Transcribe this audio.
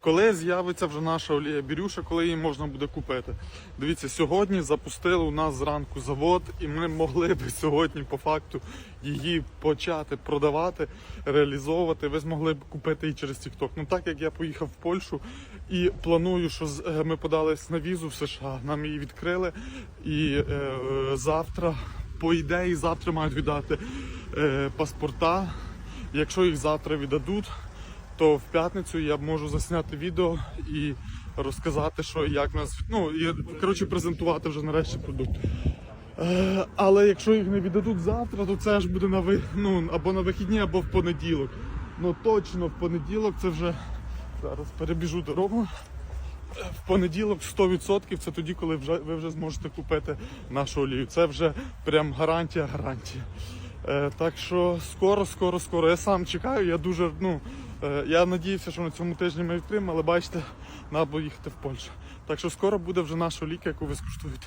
Коли з'явиться вже наша олія бірюша, коли її можна буде купити? Дивіться, сьогодні запустили у нас зранку завод, і ми могли би сьогодні по факту її почати продавати, реалізовувати. Ви змогли б купити її через TikTok. Ну так як я поїхав в Польщу і планую, що е, ми подались на візу в США, нам її відкрили, і е, е, завтра, по ідеї, завтра мають віддати е, паспорта. Якщо їх завтра віддадуть, то в п'ятницю я можу засняти відео і розказати, що як нас ну і коротше презентувати вже нарешті продукт. Е, але якщо їх не віддадуть завтра, то це ж буде на ви, ну, або на вихідні, або в понеділок. Ну точно в понеділок це вже зараз перебіжу дорогу. Е, В понеділок 100% це тоді, коли вже ви вже зможете купити нашу олію. Це вже прям гарантія, гарантія. Е, так що скоро, скоро, скоро. Я сам чекаю. Я дуже ну е, я надіявся, що на цьому тижні ми втримали. бачите, треба їхати в Польщу. Так що скоро буде вже наша ліка, яку ви скуштуєте.